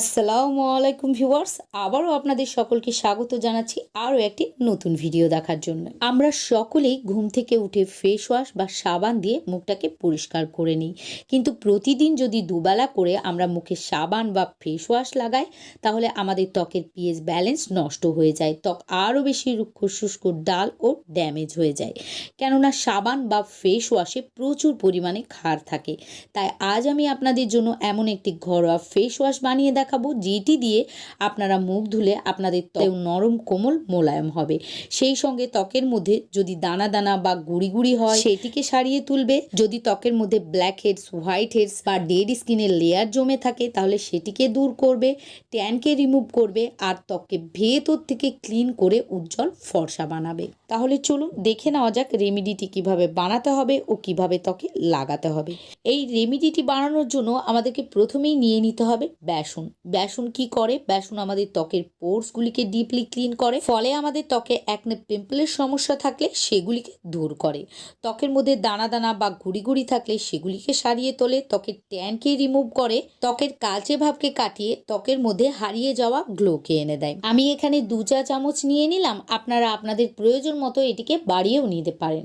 আসসালামু আলাইকুম ভিউয়ার্স, আবারও আপনাদের সকলকে স্বাগত জানাচ্ছি আরও একটি নতুন ভিডিও দেখার জন্য। আমরা সকলেই ঘুম থেকে উঠে ফেস ওয়াশ বা সাবান দিয়ে মুখটাকে পরিষ্কার করে নিই। কিন্তু প্রতিদিন যদি দুবেলা করে আমরা মুখে সাবান বা ফেস ওয়াশ লাগাই, তাহলে আমাদের ত্বকের পিএস ব্যালেন্স নষ্ট হয়ে যায়, ত্বক আরও বেশি রুক্ষ, শুষ্ক, ডাল ও ড্যামেজ হয়ে যায়। কেননা সাবান বা ফেস ওয়াশে প্রচুর পরিমাণে ক্ষার থাকে। তাই আজ আমি আপনাদের জন্য এমন একটি ঘরোয়া ফেস ওয়াশ বানিয়ে দেখাবো, যেটি দিয়ে আপনারা মুখ ধুলে আপনাদের ত্বক নরম কোমল মোলায়েম হবে। সেই সঙ্গে ত্বকের মধ্যে যদি দানা দানা বা গুড়ি গুড়ি হয়, সেটিকে সারিয়ে তুলবে। যদি ত্বকের মধ্যে ব্ল্যাক হেডস হোয়াইট হেডস বা ডেড স্কিনের লেয়ার জমে থাকে, তাহলে সেটিকে দূর করবে ট্যানকে রিমুভ করবে আর ত্বককে ভেতর থেকে ক্লিন করে উজ্জ্বল ফর্সা বানাবে। তাহলে চলুন দেখে নেওয়া যাক রেমিডিটি কীভাবে বানাতে হবে ও কীভাবে ত্বকে লাগাতে হবে। এই রেমিডিটি বানানোর জন্য আমাদেরকে প্রথমেই নিয়ে নিতে হবে বেসন। বেসন কি করে? বেসন আমাদের ত্বকের পোর্সগুলিকে ডিপলি ক্লিন করে। ফলে আমাদের ত্বকে একনে পিম্পলের সমস্যা থাকলে সেগুলিকে দূর করে। ত্বকের মধ্যে দানা দানা বা গুড়ি গুড়ি থাকলে সেগুলিকে সারিয়ে তোলে, ত্বকের ট্যানকে রিমুভ করে, ত্বকের কালচে ভাবকে কাটিয়ে ত্বকের মধ্যে হারিয়ে যাওয়া গ্লোকে এনে দেয়। আমি এখানে দু চা চামচ নিয়ে নিলাম। আপনারা আপনাদের প্রয়োজন মতো এটিকে বাড়িয়েও নিতে পারেন।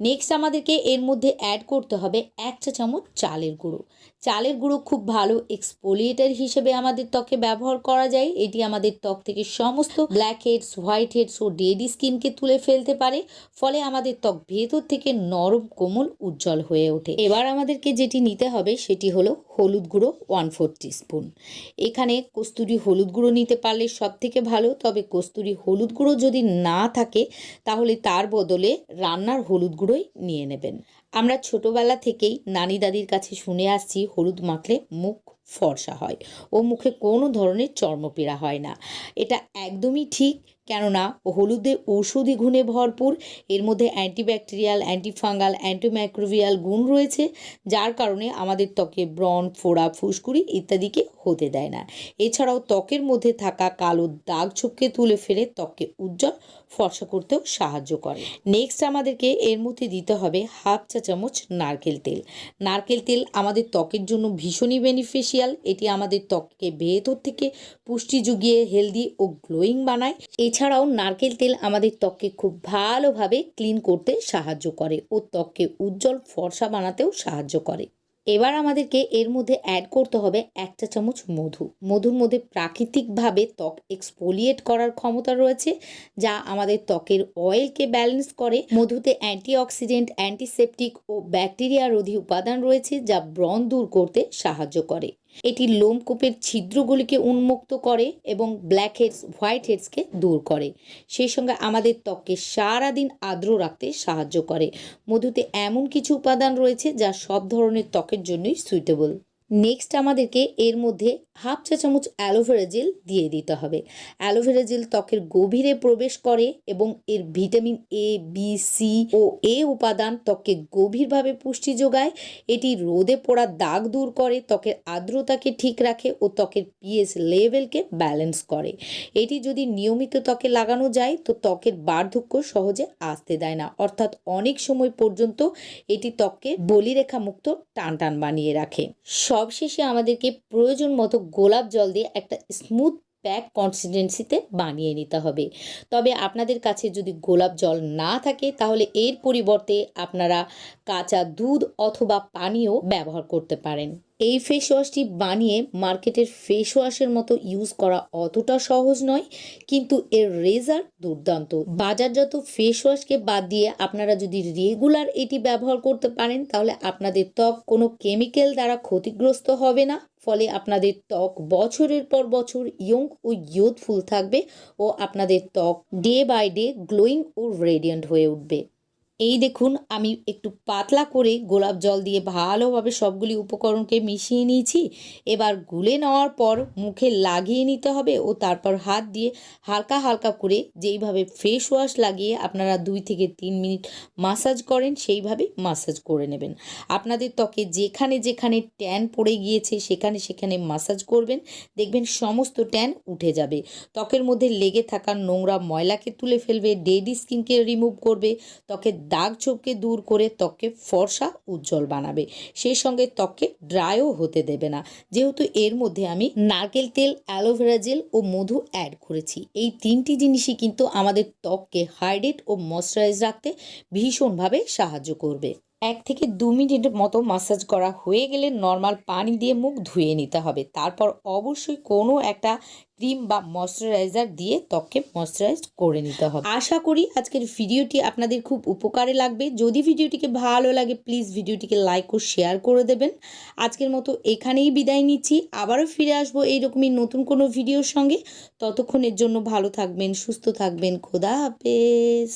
নেক্সট আমাদেরকে এর মধ্যে অ্যাড করতে হবে এক চা চামচ চালের গুঁড়ো। চালের গুঁড়ো খুব ভালো এক্সপোলিয়েটার হিসেবে আমাদের ত্বকে ব্যবহার করা যায়। এটি আমাদের ত্বক থেকে সমস্ত ব্ল্যাক হেডস হোয়াইট হেডস ও ডেড স্কিনকে তুলে ফেলতে পারে। ফলে আমাদের ত্বক ভেতর থেকে নরম, কোমল, উজ্জ্বল হয়ে ওঠে। এবার আমাদেরকে যেটি নিতে হবে সেটি হলো হলুদ গুঁড়ো ওয়ান ফোর স্পুন এখানে কস্তুরি হলুদ গুঁড়ো নিতে পারলে সব থেকে ভালো, তবে কস্তুরি হলুদ গুঁড়ো যদি না থাকে, তাহলে তার বদলে রান্নার হলুদ গুঁড়োই নিয়ে নেবেন। আমরা ছোটবেলা থেকেই নানি দাদির কাছে শুনে আসছি হলুদ মাখলে মুখ ফর্সা হয় ও মুখে কোনো ধরনের চর্মপীড়া হয় না। এটা একদমই ঠিক কেননা হলুদে ঔষধি গুণে ভরপুর। এর মধ্যে অ্যান্টিব্যাকটেরিয়াল, অ্যান্টিফাঙ্গাল অ্যান্টিমাইক্রোবিয়াল গুণ রয়েছে, যার কারণে আমাদের ত্বকে ব্রণ, ফোড়া, ফুসকুড়ি ইত্যাদিকে হতে দেয় না। এছাড়াও ত্বকের মধ্যে থাকা কালো দাগ ছোপকে তুলে ফেলে ত্বককে উজ্জ্বল, ফর্সা করতেও সাহায্য করে। নেক্সট আমাদেরকে এর মধ্যে দিতে হবে হাফ চা চামচ নারকেল তেল। নারকেল তেল আমাদের ত্বকের জন্য ভীষণই বেনিফিশিয়াল এটি আমাদের ত্বককে ভেতর থেকে পুষ্টি জুগিয়ে হেলদি ও গ্লোয়িং বানায়। এছাড়াও নারকেল তেল আমাদের ত্বককে খুব ভালোভাবে ক্লিন করতে সাহায্য করে ও ত্বককে উজ্জ্বল ফর্সা বানাতেও সাহায্য করে। এবার আমাদেরকে এর মধ্যে অ্যাড করতে হবে এক চা চামচ মধু। মধুর মধ্যে প্রাকৃতিকভাবে ত্বক এক্সপোলিয়েট করার ক্ষমতা রয়েছে, যা আমাদের ত্বকের অয়েলকে ব্যালেন্স করে। মধুতে অ্যান্টিঅক্সিডেন্ট অ্যান্টিসেপটিক ও ব্যাকটেরিয়া রোধী উপাদান রয়েছে, যা ব্রণ দূর করতে সাহায্য করে। এটি লোমকূপের ছিদ্রগুলিকে উন্মুক্ত করে এবং ব্ল্যাক হেডস হোয়াইট হেডসকে দূর করে। সেই সঙ্গে আমাদের ত্বককে সারাদিন আর্দ্র রাখতে সাহায্য করে। মধুতে এমন কিছু উপাদান রয়েছে যা সব ধরনের ত্বকের জন্যই সুইটেবল নেক্সট আমাদেরকে এর মধ্যে হাফ চা চামচ অ্যালোভেরা জেল দিয়ে দিতে হবে। অ্যালোভেরা জেল ত্বকের গভীরে প্রবেশ করে এবং এর ভিটামিন এ বি সি ও এ উপাদান ত্বককে গভীরভাবে পুষ্টি যোগায়। এটি রোদে পড়া দাগ দূর করে, ত্বকের আর্দ্রতাকে ঠিক রাখে ও ত্বকের পিএস লেভেলকে ব্যালেন্স করে। এটি যদি নিয়মিত ত্বকে লাগানো যায়, তো ত্বকের বার্ধক্য সহজে আসতে দেয় না। অর্থাৎ অনেক সময় পর্যন্ত এটি ত্বককে বলিরেখা মুক্ত টান টান বানিয়ে রাখে। সবশেষে আমাদেরকে প্রয়োজন মতো গোলাপ জল দিয়ে একটা স্মুথ প্যাক কনসিস্টেন্সিতে বানিয়ে নিতে হবে। তবে আপনাদের কাছে যদি গোলাপ জল না থাকে, তাহলে এর পরিবর্তে আপনারা কাঁচা দুধ অথবা পানীয় ব্যবহার করতে পারেন। এই ফেস ওয়াশটি বানিয়ে মার্কেটের ফেস ওয়াশের মতো ইউজ করা অতটা সহজ নয়, কিন্তু এর রেজাল্ট দুর্দান্ত। বাজারজাত ফেস ওয়াশকে বাদ দিয়ে আপনারা যদি রেগুলার এটি ব্যবহার করতে পারেন, তাহলে আপনাদের ত্বক কোনো কেমিক্যাল দ্বারা ক্ষতিগ্রস্ত হবে না। ফলে আপনাদের ত্বক বছরের পর বছর ইয়ং ও ইয়ুথফুল থাকবে ও আপনাদের ত্বক ডে বাই ডে গ্লোয়িং ও রেডিয়েন্ট হয়ে উঠবে। এই দেখুন, আমি একটু পাতলা করে গোলাপ জল দিয়ে ভালোভাবে সবগুলি উপকরণকে মিশিয়ে নিয়েছি। এবার গুলে নেওয়ার পর মুখে লাগিয়ে নিতে হবে ও তারপর হাত দিয়ে হালকা হালকা করে যেইভাবে ফেস ওয়াশ লাগিয়ে আপনারা দুই থেকে তিন মিনিট মাসাজ করেন, সেইভাবে মাসাজ করে নেবেন। আপনাদের ত্বকে যেখানে যেখানে ট্যান পড়ে গিয়েছে, সেখানে সেখানে মাসাজ করবেন। দেখবেন সমস্ত ট্যান উঠে যাবে। ত্বকের মধ্যে লেগে থাকা নোংরা ময়লাকে তুলে ফেলবে ডেডি স্কিনকে রিমুভ করবে। ত্বকের দাগ ছোপকে দূর করে ত্বককে ফর্সা উজ্জ্বল বানাবে। সেই সঙ্গে ত্বককে ড্রাইও হতে দেবে না। যেহেতু এর মধ্যে আমি নারকেল তেল, অ্যালোভেরা জেল ও মধু অ্যাড করেছি। এই তিনটি জিনিসই কিন্তু আমাদের ত্বককে হাইড্রেট ও ময়শ্চারাইজ রাখতে ভীষণভাবে সাহায্য করবে। এক থেকে দু মিনিট মতো মাসাজ করা হয়ে গেলে নর্মাল পানি দিয়ে মুখ ধুয়ে নিতে হবে। তারপর অবশ্যই কোনো একটা ক্রিম বা ময়শ্চারাইজার দিয়ে ত্বককে ময়শ্চারাইজ করে নিতে হবে। আশা করি আজকের ভিডিওটি আপনাদের খুব উপকারে লাগবে। যদি ভিডিওটিকে ভালো লাগে প্লিজ ভিডিওটিকে লাইক ও শেয়ার করে দেবেন। আজকের মতো এখানেই বিদায় নিচ্ছি। আবারও ফিরে আসব এইরকমই নতুন কোনো ভিডিওর সঙ্গে। ততক্ষণের জন্য ভালো থাকবেন, সুস্থ থাকবেন। খোদা হাফেজ।